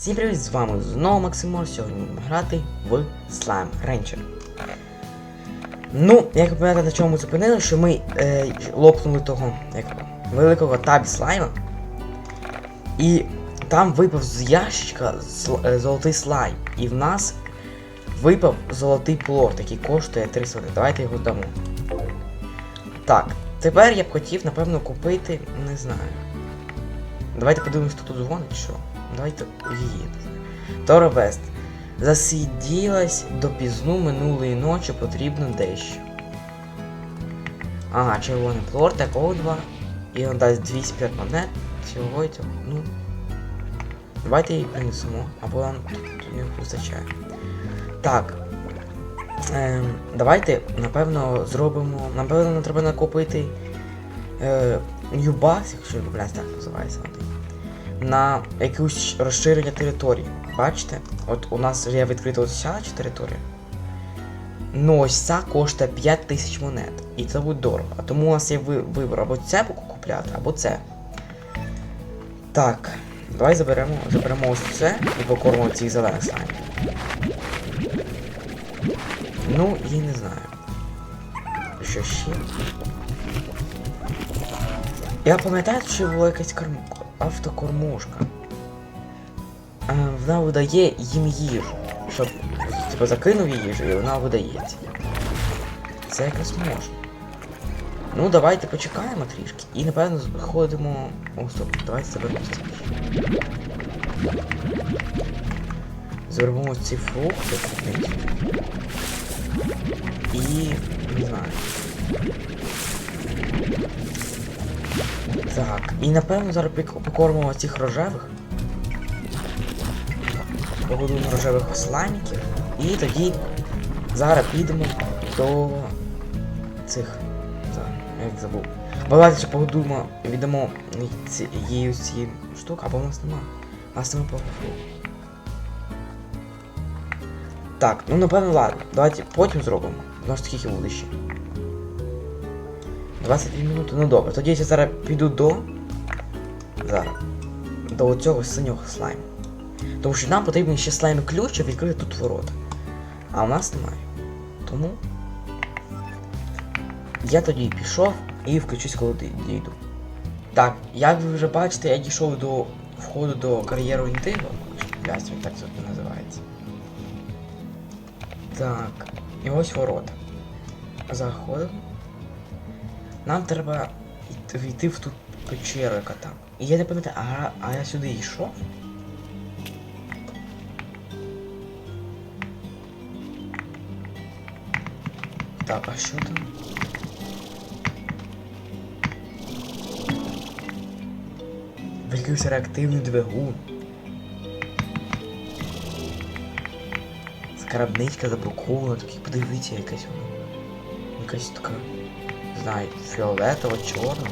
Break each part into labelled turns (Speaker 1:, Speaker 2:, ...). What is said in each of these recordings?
Speaker 1: Всім привіт, з вами знову Максимор. Сьогодні будемо грати в Slime Rancher. Ну, як ви пам'ятаєте, на чому ми зупинили, що ми е, лопнули того як, великого табі слайма. І там випав з ящичка сл- е, золотий слайм. І в нас випав золотий плорт, який коштує 3 соти. Давайте його дамо. Так, тепер я б хотів, напевно, купити, не знаю. Давайте подивимось, хто тут дзвонить, що. Давайте її. Тора Вест. Засиділась до пізну минулої ночі потрібно дещо. Ага, червоний плор, такого два. І він дасть 205 монет. Всього і цього. Ну. Давайте її принесемо, або нам тут не вистачає. Так. Ем, давайте, напевно, зробимо. Напевно, нам треба накопити е, Юбас, якщо я так називається на якусь розширення території. Бачите? От у нас є відкрита ось ця територія. Ну ось ця коштує 5 тисяч монет. І це буде дорого. А тому у нас є вибір або це купляти, або це. Так, давай заберемо, заберемо ось це і покормимо цих зелених слаймів. Ну і не знаю. Що ще? Я пам'ятаю, що була якась корм... автокормушка. Е, Вона видає їм їжу. Щоб типу закинув їжу і вона видається. Це якось можна. Ну, давайте почекаємо трішки. І напевно ходимо. О, стоп, давайте заберемо. Заберемо ці фрукти. І. не знаю. Так, і напевно зараз покормимо цих рожевих. Погодуємо рожевих слайміків. І тоді зараз підемо до цих. Так, як забув. Давайте ще погодуємо, віддамо їй ці штуки, або в нас нема. У нас нема. Так, ну напевно ладно. Давайте потім зробимо. У нас скільки буде ще. 22 минути, ну добре. Тоді я зараз піду до. Зараз. До цього синього слайму. Тому що нам потрібен ще слайм ключ, щоб відкрити тут ворота. А у нас немає. Тому. Я тоді пішов і включусь, коли дійду. Так, як ви вже бачите, я дійшов до входу до кар'єру Інтиго. Блядь, він так це називається. Так, і ось ворота. Заходимо. Нам треба війти в ту печеру, яка там. І я не пам'ятаю, а, а я сюди йшов? Так, а що там? Якийсь реактивний двигун. Скарбничка забрукована, такі подивіться якась вона. Якась така. Не знаю, фіолетова, чорна.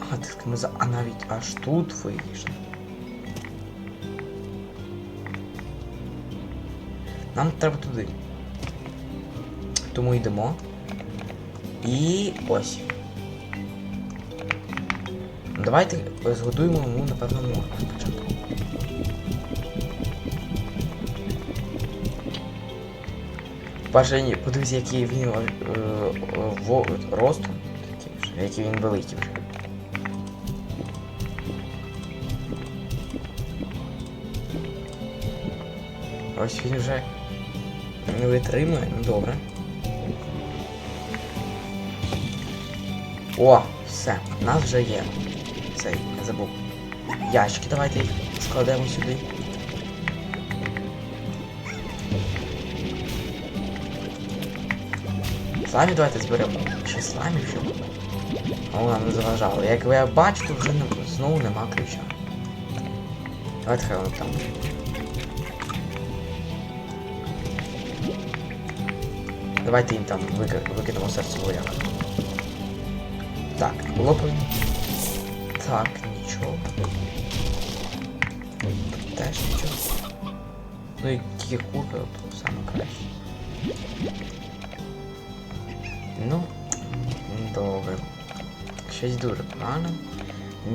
Speaker 1: А, так ми за. А навіть аж тут вийшли. Нам треба туди. Тому йдемо. І ось. Давайте згодуємо йому, напевно, морку спочатку. Перше, ні, подивіться, який він е, е, ростом, такий вже, який він великий вже. Ось він вже не витримує, ну добре. О, все, у нас вже є. Цей, я забув. Ящики, давайте їх складемо сюди. Слаймі давайте зберемо. Ще слаймів щоб. А вона не заважала. Як я бачу, то вже не, знову нема ключа. Давайте хай воно там. Давайте їм там вики- викинемо серце вояка. Так, лопаємо. Так, нічого. Тут теж нічого. Ну і тільки курка, то саме краще. Ну, добре. Щось дуже погано.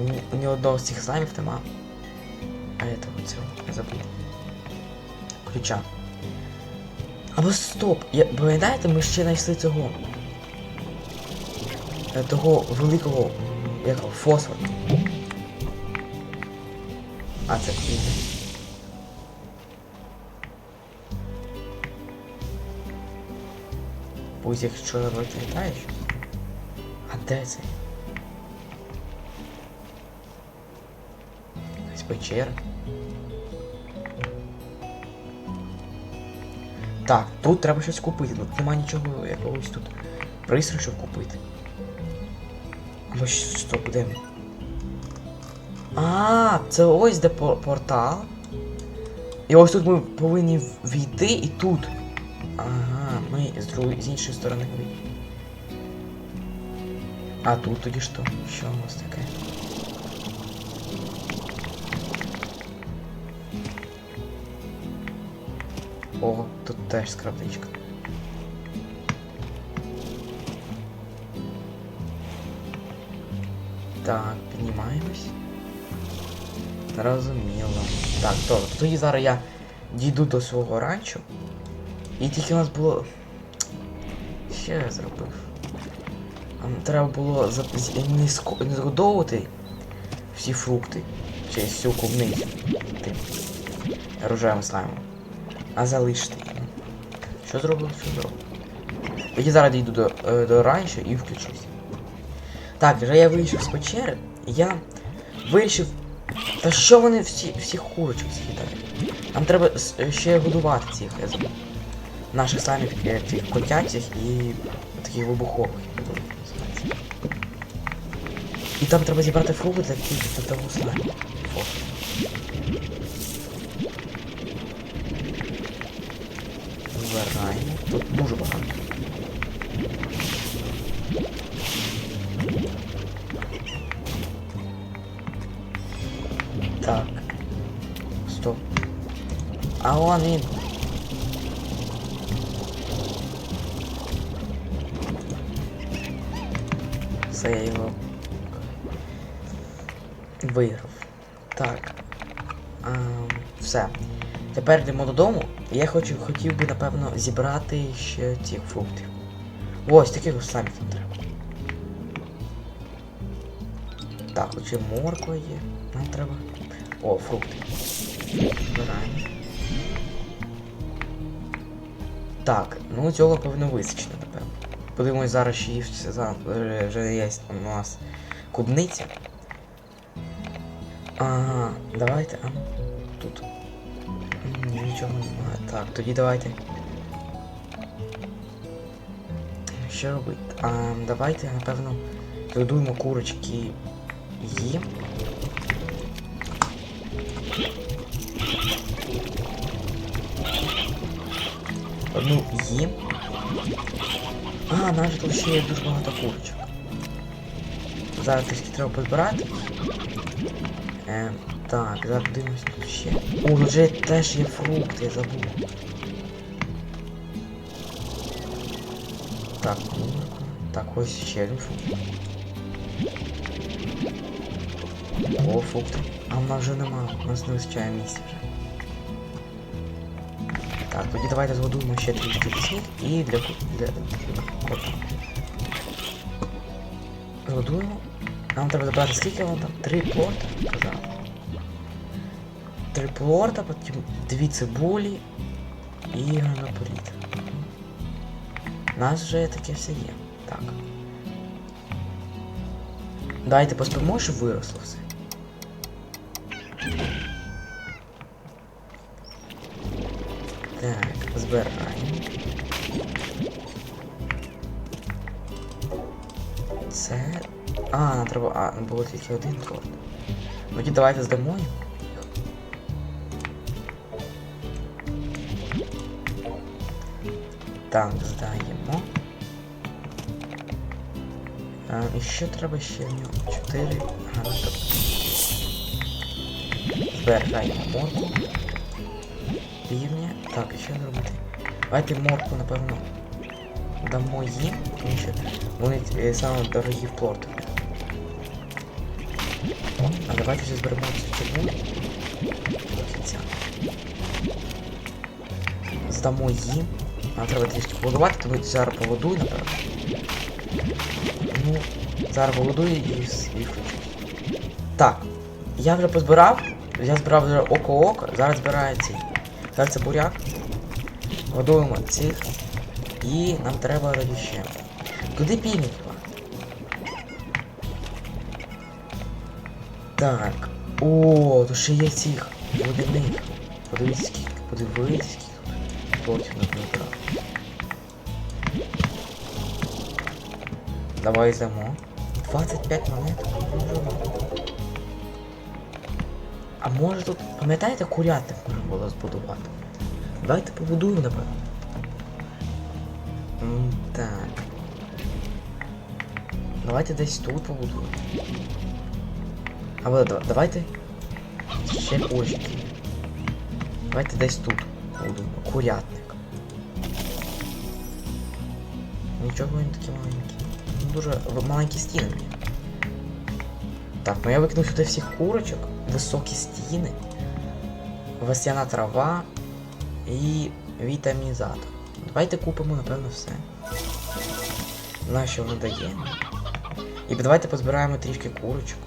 Speaker 1: ні, ні одного з цих слаймів нема. А этого цього я забув. Ключа. Або стоп! Я, пам'ятаєте, ми ще знайшли цього. Е, Того великого якого фосфор. А це піде. Пусть якщо літаєш. А де це? Якась печера. Так, тут треба щось купити. Тут нема нічого якогось тут пристрою, щоб купити. Або щ- стоп, де ми? А, це ось де портал. І ось тут ми повинні війти і тут. Ага, ми з другої з іншої сторони вийдемо. А тут тоді що? Що у нас таке? О, тут теж скрабничка. Так, піднімаємось. Зрозуміло. Так, добре, тоді зараз я дійду до свого ранчо. І тільки у нас було. Що я зробив? Треба було не, згодовувати всі фрукти чи всю клубницю тим рожевим слаймом, а залишити. Що зробив, що зробив? Тоді зараз дійду до, е, до ранчо і включусь. Так, вже я вийшов з печери, я вирішив. Та що вони всі, всіх курочок з'їдають? Нам треба е, ще годувати цих я забув. Наших самих е, цих котячих і таких вибухових. І там треба зібрати фрукти для для того слайму. Збираємо. Тут дуже багато. Так. Стоп. А он він. Все, я його виграв. Так. А, все. Тепер йдемо додому. Я хочу, хотів би, напевно, зібрати ще цих фруктів. Ось таких ось самі там треба. Так, от ще морква є. Нам треба. О, фрукти. Збираємо. Так, ну цього повинно вистачити. Подивимось зараз, чи є все за- е, вже є у нас кубниця. Ага, давайте, а тут. Нічого немає. Так, тоді давайте. Що робити? А, давайте, напевно, додуємо курочки їм. Одну їм. А, навіть тут ще є дуже багато курочок. Зараз трішки треба позбирати. Е, так, зараз подивимось тут ще. О, тут вже теж є фрукти, я забув. Так, морква. Так, ось ще один фрукт. О, фрукти. А в нас вже нема, у нас не вистачає місця вже. Так, тоді давайте згодуємо ще трішки пісні і для ку- для, для кота. Згодуємо. Нам треба забрати скільки воно там? Три плорта, казав. Три плорта, потім дві цибулі і гранополіт. У нас вже таке все є. Так. Давайте поспимо, щоб виросло все. Так, збираємо. А, нам треба. А, було тільки один торт. Ну тоді давайте здамо його. Так, здаємо. А, і що треба ще в нього? Чотири гранати. Збираємо морку. Півня. Так, і що зробити? Давайте морку, напевно, дамо їм, тому що вони е, саме дорогі в плортах. А давайте вже зберемо цю цибулю. До кінця. Здамо їм. Нам треба трішки побудувати, тому зараз поводуй, напевно. Ну, зараз поводую і, включусь. Так, я вже позбирав. Я збирав вже око-око, зараз збираю цей. Зараз це буряк. Годуємо цих. І нам треба раді ще. Куди півник? Так. О, тут ще є цих водяних. Подивіться скільки. Подивіться скільки. Плотів на вибрав. Давай здамо. 25 монет. А може тут, пам'ятаєте, курятник можна було збудувати? Давайте побудуємо, напевно. Так. Давайте десь тут побудуємо. Да- давайте ще курочки. Давайте десь тут будемо. Курятник. Нічого він такий маленький. Ну, дуже маленькі стіни. Так, ну я викинув сюди всіх курочок, високі стіни, весняна трава і вітамінізатор. Давайте купимо, напевно, все. Знаю, що воно дає. І давайте позбираємо трішки курочок.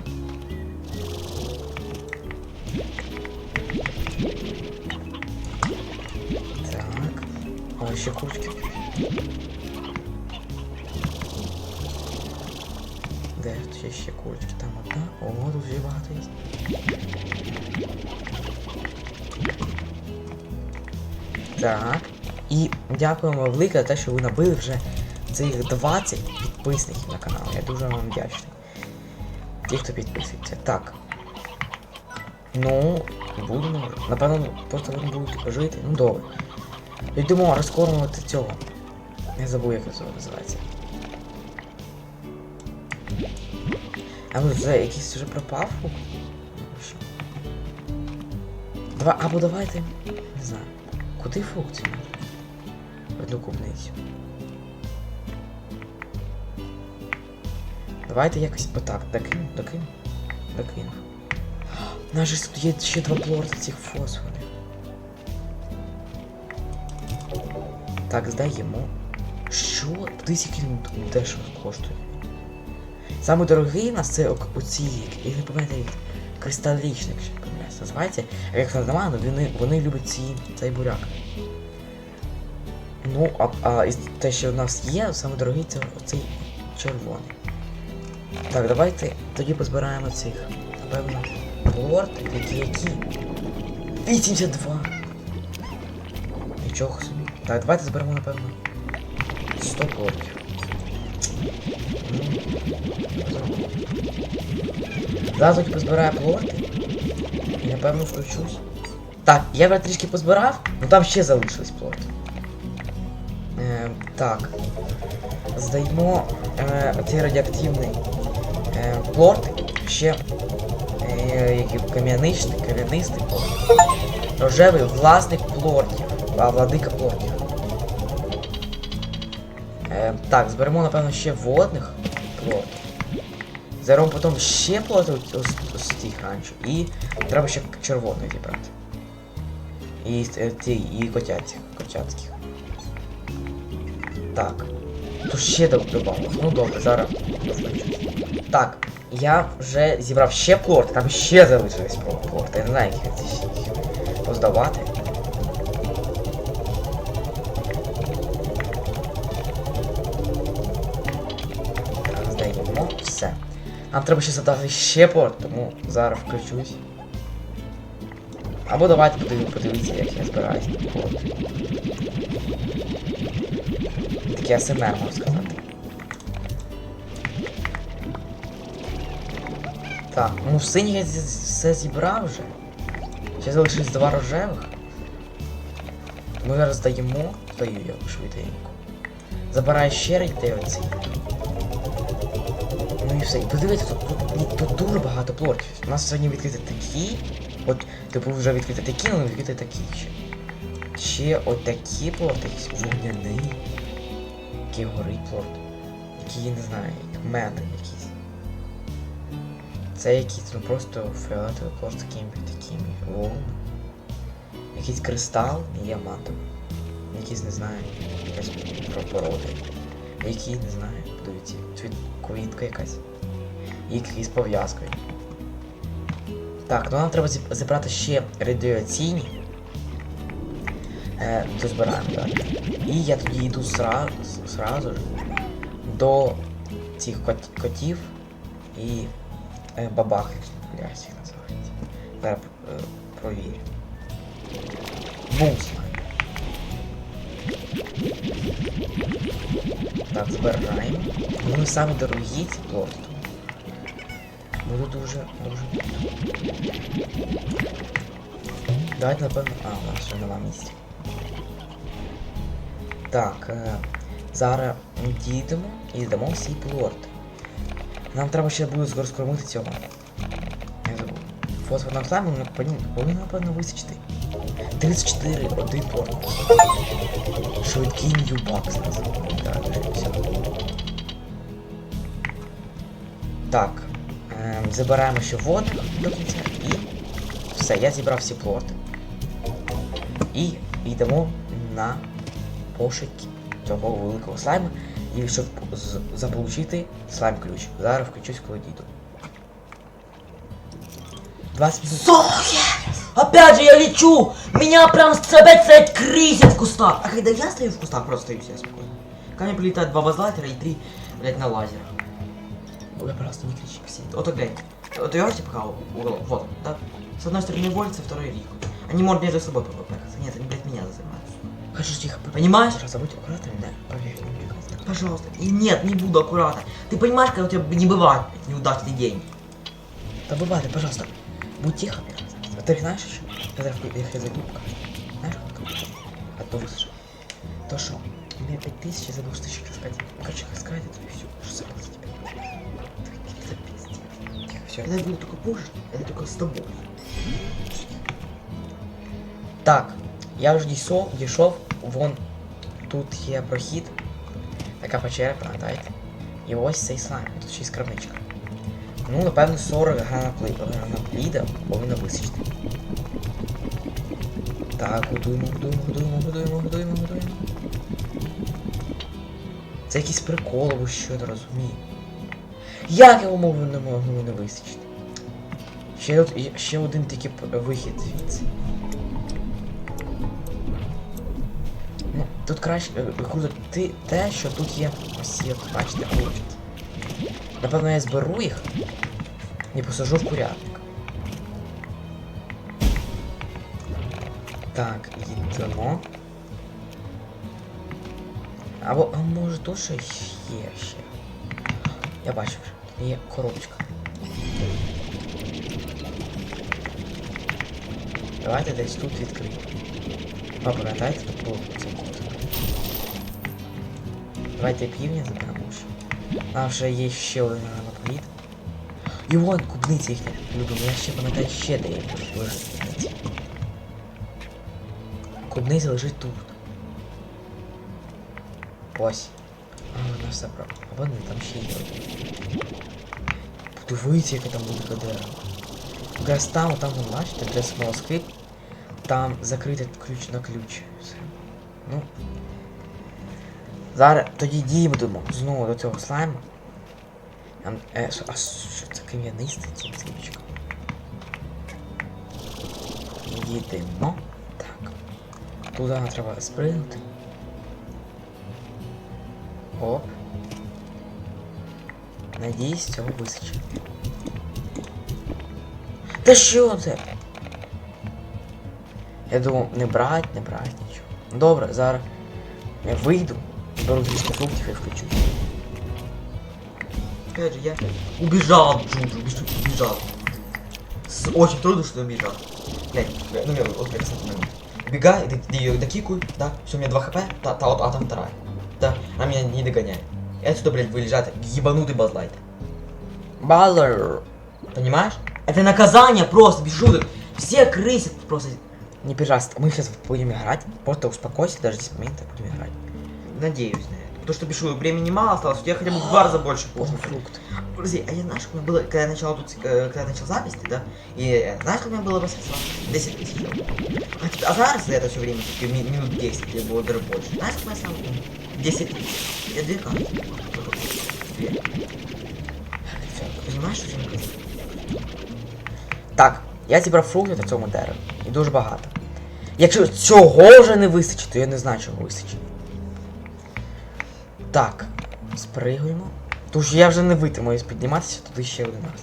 Speaker 1: Ще курочки. Де тут є ще курочки? Там одна. О, тут вже багато є. Так. І дякуємо велике за те, що ви набили вже цих 20 підписників на канал. Я дуже вам вдячний. Ті, хто підписується. Так. Ну, будемо. Напевно, просто будуть жити. Ну добре. Йдемо розкормувати цього. Я забув, як це називається. А ну це якийсь вже пропав? Що? Або давайте. Не знаю. Куди фрукт? Одну клубницю. Давайте якось отак, докину. У нас же тут є ще два плорти цих фосфорів. Так, здаємо. Що? Подивись, який він дешево коштує. Саме дорогий у нас це оці, я не пам'ятаю, кристалічник, не помиляюсь, називається. Як називає, ну вони, вони люблять ці, цей буряк. Ну, а, а із те, що у нас є, саме дорогий це оцей червоний. Так, давайте тоді позбираємо цих. Напевно, лорд, які які. 82. Нічого собі. Так, давайте зберемо, напевно. 100 лордів. Зараз тоді позбираю плорти. І напевно включусь. Так, я вже трішки позбирав, ну там ще залишились плорти. Е, так. Здаємо е, цей радіоактивний е, плорт. Ще е, кам'яничний, кам'янистий плорт. Рожевий власник плортів. А владика плортів. Е, так, зберемо, напевно, ще водних плортів. Зараз потім ще плоти ось тих раніше. І треба ще червоний зібрати. І е, ті, і котяцьких, котяцьких. Так. Тут ще добавилось. Ну добре, зараз. Так, я вже зібрав ще плорти, там ще залишились плорти. Я не знаю, як їх їх Нам треба ще задати ще порт, тому зараз включусь. Або давайте подиві- подивіться, як я збираюсь. Таке АСМР, можна сказати. Так, ну в синій я все зібрав вже. Ще залишилось два рожевих. Ми зараз даємо, даю я швиденько. Забираю ще рейти оці. Ну і все. І подивіться, тут, тут, тут дуже багато плортів. У нас сьогодні відкриті такі. От, типу вже відкриті такі, але відкриті такі ще. Ще от такі плорти, якийсь вогняний. Який горить плорт. Який, не знаю, як мед якийсь. Це якісь, ну просто фіолетовий колор з такими такими волнами. Якийсь кристал, діамантовий. Якийсь, не знаю, якась про- порода. Який, не знаю, подивіться. Цвіт квітка якась. І якийсь з пов'язкою. Так, ну нам треба зібрати ще радіаційні. Е, дозбираємо далі. І я тоді йду сразу ж до цих кот- котів і е, бабахи. Як їх називається. Зараз е, провірю. Бусла. Так, збираємо. Вони самі дорогі ці плорти. Буду дуже, дуже. Давайте напевно. А, у нас ще нема місця. Так, е, зараз дійдемо і йдемо всі плорти. Нам треба ще буде розкормити цього. Я забув. Фосфорного слайму ну, повинен, повинен напевно висічити. 34, один порт. Швидкий ньюбакс називаємо. Так, все. Так. Ем, забираємо ще воду до кінця і все, я зібрав всі плоти. І йдемо на пошуки цього великого слайму. І щоб з- заполучити слайм ключ. Зараз включусь, коли дійду. 20 минут.
Speaker 2: Опять же я лечу! Меня прям опять стоять крысят в кустах! А когда я стою в кустах, просто стою себе спокойно. Ко мне прилетают два базлайтера и три, блядь, на лазерах.
Speaker 1: Ой, пожалуйста, не кричи.
Speaker 2: Все. Вот глянь. Вот видите пока угол? Вот, да? С одной стороны Вольт, со второй Рику. Они могут между собой попадаться. Нет, они, блядь, меня занимаются.
Speaker 1: Хочу тихо.
Speaker 2: Понимаешь?
Speaker 1: Пожалуйста, будь аккуратным, да? Поверь мне.
Speaker 2: Пожалуйста. И нет, не буду аккуратно. Ты понимаешь, когда у тебя не бывает неудачный день?
Speaker 1: Да бывает, пожалуйста. Будь тихо. А ты знаешь еще? Я зараз я я зайду покажу. Знаешь, как? А то высуши. То что? У меня 5000, я забыл, что еще сказать. Короче, сказать это и все. Что все.
Speaker 2: Это будет только позже, это только с тобой.
Speaker 1: Так, я вже дійшов, дійшов, вон тут є прохід, така печера, пам'ятаєте? І ось цей слайм, тут ще й скарбничка. Ну, напевно, 40 гранапліда повинно висічити. Так, годуємо, годуємо, годуємо, годуємо, годуємо, годуємо. Це якийсь прикол, або що я не розумію. Як його мови не могли не висічити? Ще, ще один тільки вихід звідси. Ну, тут краще е, круто ти, те, що тут є ось от, бачите, курочки. Напевно, я зберу їх і посажу в курятник. Так, йдемо. Або, а може тут ще є ще. Я бачу вже, є коробочка. Давайте десь тут відкриємо. А пам'ятаєте, тут було цей код. Давайте півня заберемо ще. А вже є ще один монополіт. І вон кубниці їхня. Любимо, я ще пам'ятаю ще де є лежить кубниці. Кубниця лежить тут. Ось. А, вона все про. А вон там ще є Один. Подивіться, яке там буде дерево. Якраз там, там, вон, бачите, де смолоскип. Там закритий ключ на ключ. Все. Ну. Зараз тоді дійдемо знову до цього слайму. Ам, е, а що це кам'янистий цим сліпчиком? Їдемо. Так. Туди треба спригнути. Оп. Надіюсь, цього вистачить. Та що це? Я думав, не брать, не брать нічого. Добре, зараз я вийду, беру трішки фруктів і включусь.
Speaker 2: Опять же, я убежал от Джуджу, убежал, убежал. С- очень трудно, что убежал. Глянь, глянь, ну, я вот, как кстати, момент. Убегаю, д- д- ее докикаю, да, все, у меня 2 хп, та, та, вот, а там вторая. Да, она меня не догоняет. Отсюда, блядь, вылезает ебанутый базлайт.
Speaker 1: Балер!
Speaker 2: Понимаешь? Это наказание просто, без шуток. Все крысят просто.
Speaker 1: Не пожалуйста, мы сейчас будем играть. Просто успокойся, даже здесь моменты будем играть.
Speaker 2: Надеюсь на это. То, что пишу, времени мало осталось, у тебя хотя бы в два раза больше
Speaker 1: О,
Speaker 2: пушек.
Speaker 1: фрукт.
Speaker 2: Подожди, а я знаешь, у меня было, когда я начал тут, э, когда я начал запись, да, и знаешь, у меня было средства? 10 тысяч. А, ты- а знаешь, за это все время, ми- минут 10, или было даже больше. Знаешь, сколько я сам? 10 тысяч. Я две карты. Две. Понимаешь, что я говорю?
Speaker 1: Так, я зібрав фрукти на цьому дереві. І дуже багато. Якщо цього вже не вистачить, то я не знаю, чого вистачить. Так, спригуємо. Тож я вже не витримаю підніматися туди ще один раз.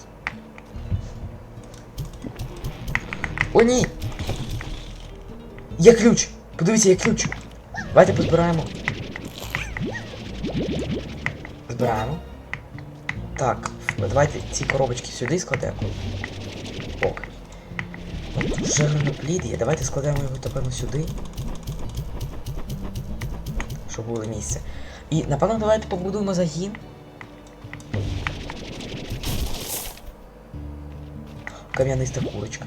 Speaker 1: О, ні! Є ключ! Подивіться, є ключ! Давайте позбираємо. Збираємо. Так, давайте ці коробочки сюди складемо. Ок. Жирноплід є. Давайте складемо його, напевно, сюди. Щоб було місце. І напевно давайте побудуємо загін. Кам'яниста курочка.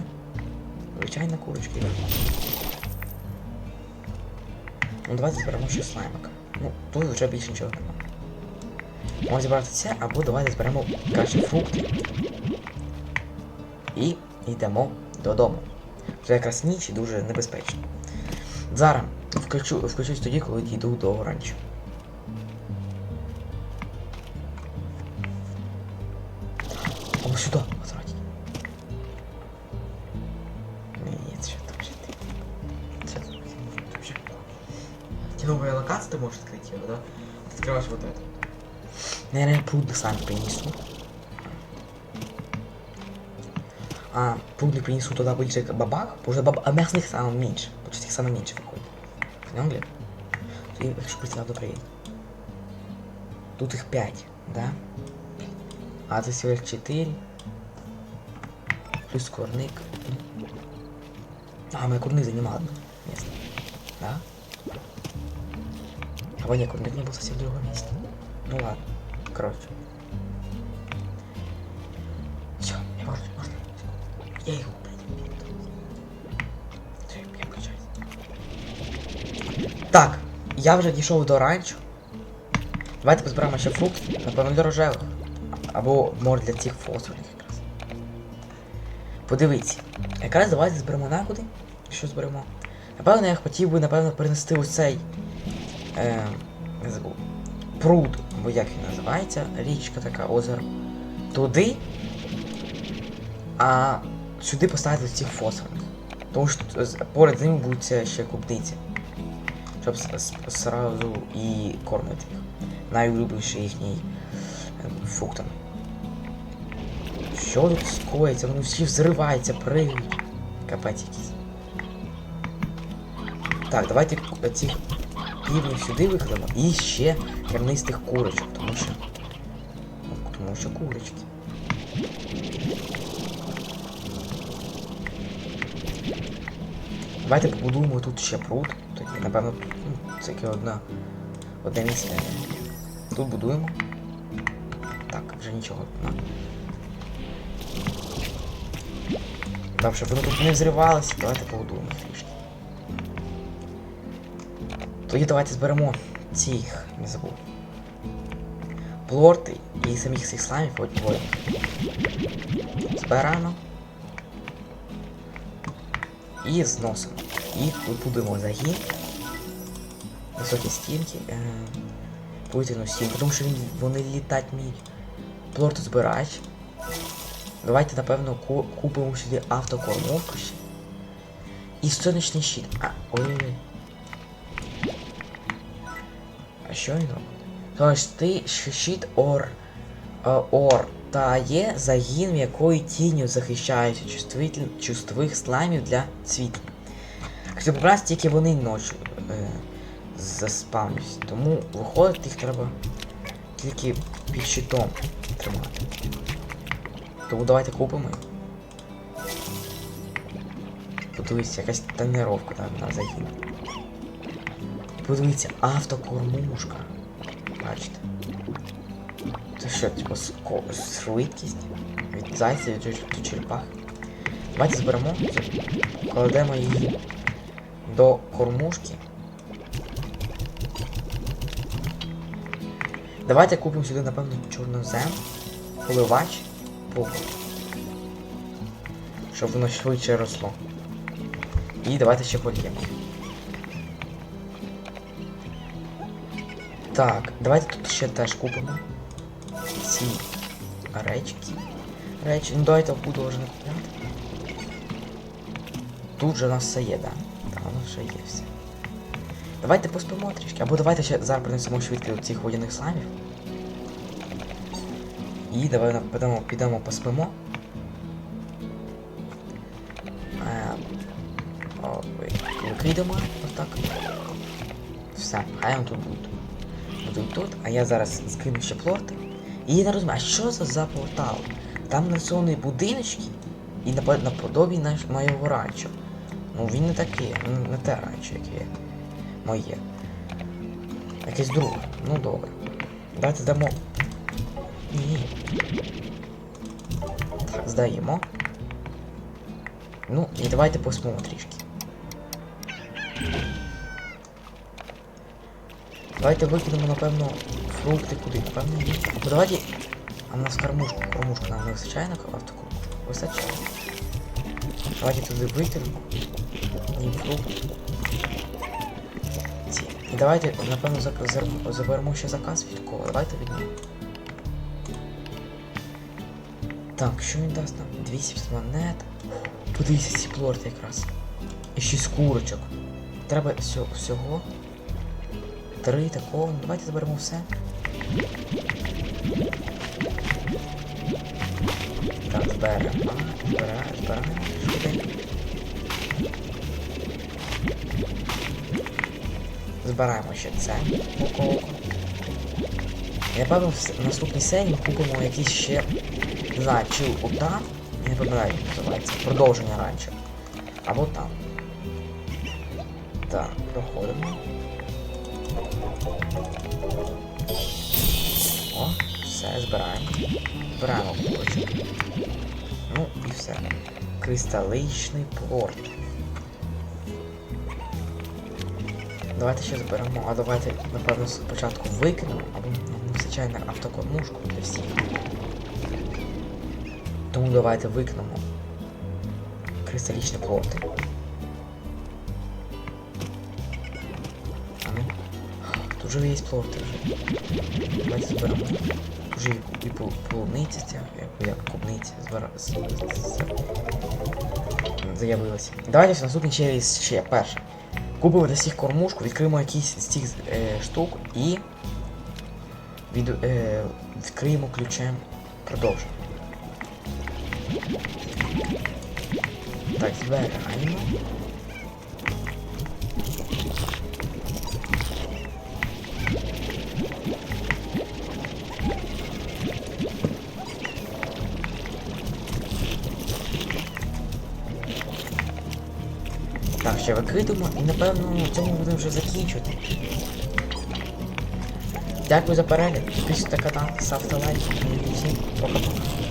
Speaker 1: Звичайна курочка. Ну давайте зберемо ще слаймика. Ну, тут вже більше нічого немає. Можна зібрати це, або давайте зберемо краще фрукти. І йдемо додому. Це якраз ніч і дуже небезпечно. Зараз включу, включусь тоді, коли дійду до оранчу.
Speaker 2: Тебе новая локация, ты можешь открыть ее, да? Ты открываешь вот это.
Speaker 1: Наверное, пруд сам принесу. А, пруд не принесу туда больше бабах, потому что баб... а мясных самое меньше. Почти их самое меньше выходит. Понял, Глеб? И якщо представляю добре. Тут их 5, да? А це всего лишь 4. Плюс курник. А, моя курник занимал одно место. Да? А не, курник не был совсем в другом месте. Ну ладно. Короче. Все, я можно, можно. Я их. Так, я вже дійшов до ранчо. Давайте позбираємо ще фрукт, напевно, для рожевих. Або може для цих фосфорних якраз. Подивіться. Якраз давайте зберемо накуди. Що зберемо? Напевно, я хотів би, напевно, перенести ось цей. Е. Пруд, бо як він називається, річка така, озеро. Туди. А сюди поставити цих фосфорних. Тому що поряд з ними будуть ще клубниці. Щоб сразу і кормити їх. Найулюбленіший їхній ем, фруктом. Що тут скоїться? Вони всі взриваються, пригають. Капець якийсь. Так, давайте цих півнів сюди викладемо і ще кернистих курочок, тому що. Тому що курочки. Давайте побудуємо тут ще пруд. Тоді, напевно, тут, ну, це яке одна. Одне місце. Тут будуємо. Так, вже нічого. Так, щоб вони тут не взривалися, давайте побудуємо трішки. Тоді давайте зберемо цих, не забув. Плорти і самих цих слаймів подвоїмо. Збираємо. І зносимо. І будемо загін. Високі стінки. Е, повітряну стінку, тому що він, вони літати вміють. Плорти збирач. Давайте, напевно, ку- купимо сюди автокормовку ще. І сонячний щит. А, ой-ой-ой. А що? Тож ти щит ор. е, Ор. Та є загін, якою тінню захищають чувствитель- чувствих слаймів для світла. Якщо побрати, тільки вони ночі е, заспавнюються. Тому виходити їх треба тільки під щитом тримати. Тому давайте купимо. їх. Подивіться, якась тренировка там на загін. Подивіться, автокормушка. Бачите? Це що, типу, швидкість? Від зайця від черепах. Давайте зберемо, кладемо її до кормушки. Давайте купимо сюди, напевно, чорнозем, поливач, пух. Щоб воно швидше росло. І давайте ще поліємо. Так, давайте тут ще теж купимо ці речки. Речі, ну давайте буду вже не купляти. Тут же у нас все є, да? Так, воно вже є все. Давайте поспимо трішки, або давайте ще зараз принесемо швидко цих водяних сламів. І давай підемо, підемо поспимо. Е, Викидемо отак. Все, хай він тут буде. Будуть тут, а я зараз скину ще плорти. І я не розумію, а що це за портал? Там нарисовані будиночки і наподобі моєго ранчо. Ну він не такий, не, не те ранчо, яке моє. Якесь друге. Ну добре. Давайте здамо. Ні. Так, здаємо. Ну, і давайте поспимо трішки. Давайте викинемо, напевно, фрукти куди, напевно, ні. Ну давайте. А в нас кормушку, кормушку нам не вистачає на автокормушку? Вистачає. Давайте туди викинемо. І фрукт. Ці. І давайте, напевно, заберемо ще заказ від кого. Давайте від нього. Так, що він дасть нам? 200 монет. Подивіться ці плорти якраз. І 6 курочок. Треба всього. Три такого. Давайте заберемо все. Так, зберемо. Збираємо, збираємо. Збираємо ще це. Око-око. Я певно в наступній серії купимо якісь ще. Знаю, чи удар. Я не пам'ятаю, як називається. Продовження раніше. Або там. Так, проходимо. О, все, збираємо. Збираємо курочок. Ну і все. Кристаличний порт. Давайте ще зберемо, а давайте, напевно, спочатку викинемо, або не на автокормушку для всіх. Тому давайте викинемо кристалічні плоти. Тут вже є плоти вже. Давайте зберемо. Вже і, і пол- полуниця ця, як, як клубниця збира... з- з- з- заявилася. Давайте в наступний через ще перше. Купимо для всіх кормушку, відкриємо якісь з цих е, штук і від, е, відкриємо ключем продовження. Так, збираємо. Ще викидемо і напевно на цьому будемо вже закінчувати. Дякую за перегляд, підписуйте на канал, ставте лайк. І всім пока-пока.